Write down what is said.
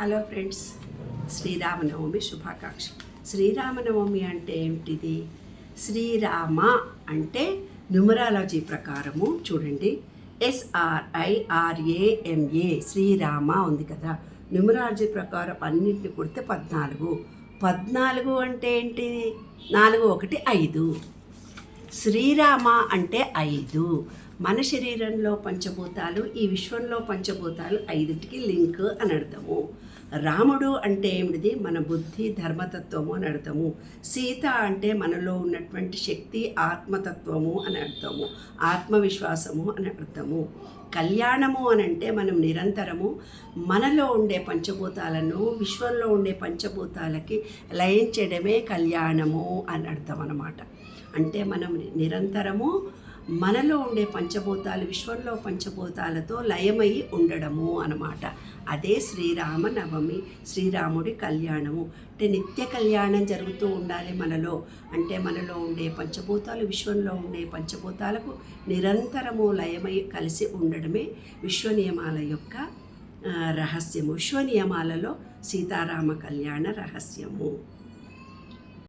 Hello friends Sri Rama Navami శుభాకాంక్ష శ్రీరామనవమి అంటే ఏమిటిది? శ్రీరామ అంటే న్యూమరాలజీ ప్రకారము చూడండి. ఎస్ఆర్ఐఆర్ఏఎంఏ శ్రీరామ ఉంది కదా. న్యూమరాలజీ ప్రకారం అన్నింటిని కొడితే పద్నాలుగు. పద్నాలుగు అంటే ఏంటి నాలుగు ఒకటి ఐదు. శ్రీరామ అంటే ఐదు. మన శరీరంలో పంచభూతాలు ఈ విశ్వంలో పంచభూతాలు ఐదింటికి లింక్ అని అర్థము. రాముడు అంటే ఏమిటిది? మన బుద్ధి ధర్మతత్వము అని అర్థము. సీత అంటే మనలో ఉన్నటువంటి శక్తి ఆత్మతత్వము అని అర్థము. ఆత్మవిశ్వాసము అని అర్థము. కళ్యాణము అని అంటే మనం నిరంతరము మనలో ఉండే పంచభూతాలను విశ్వంలో ఉండే పంచభూతాలకి లయించడమే కళ్యాణము అని అర్థం అన్నమాట అంటే మనం నిరంతరము మనలో ఉండే పంచభూతాలు విశ్వంలో పంచభూతాలతో లయమై ఉండడము అన్నమాట. అదే శ్రీరామ నవమి శ్రీరాముడి కళ్యాణము. అంటే నిత్య కళ్యాణం జరుగుతూ ఉండాలి మనలో. అంటే మనలో ఉండే పంచభూతాలు విశ్వంలో ఉండే పంచభూతాలకు నిరంతరము లయమై కలిసి ఉండడమే విశ్వ నియమాల యొక్క రహస్యము. విశ్వ నియమాలలో సీతారామ కళ్యాణ రహస్యము.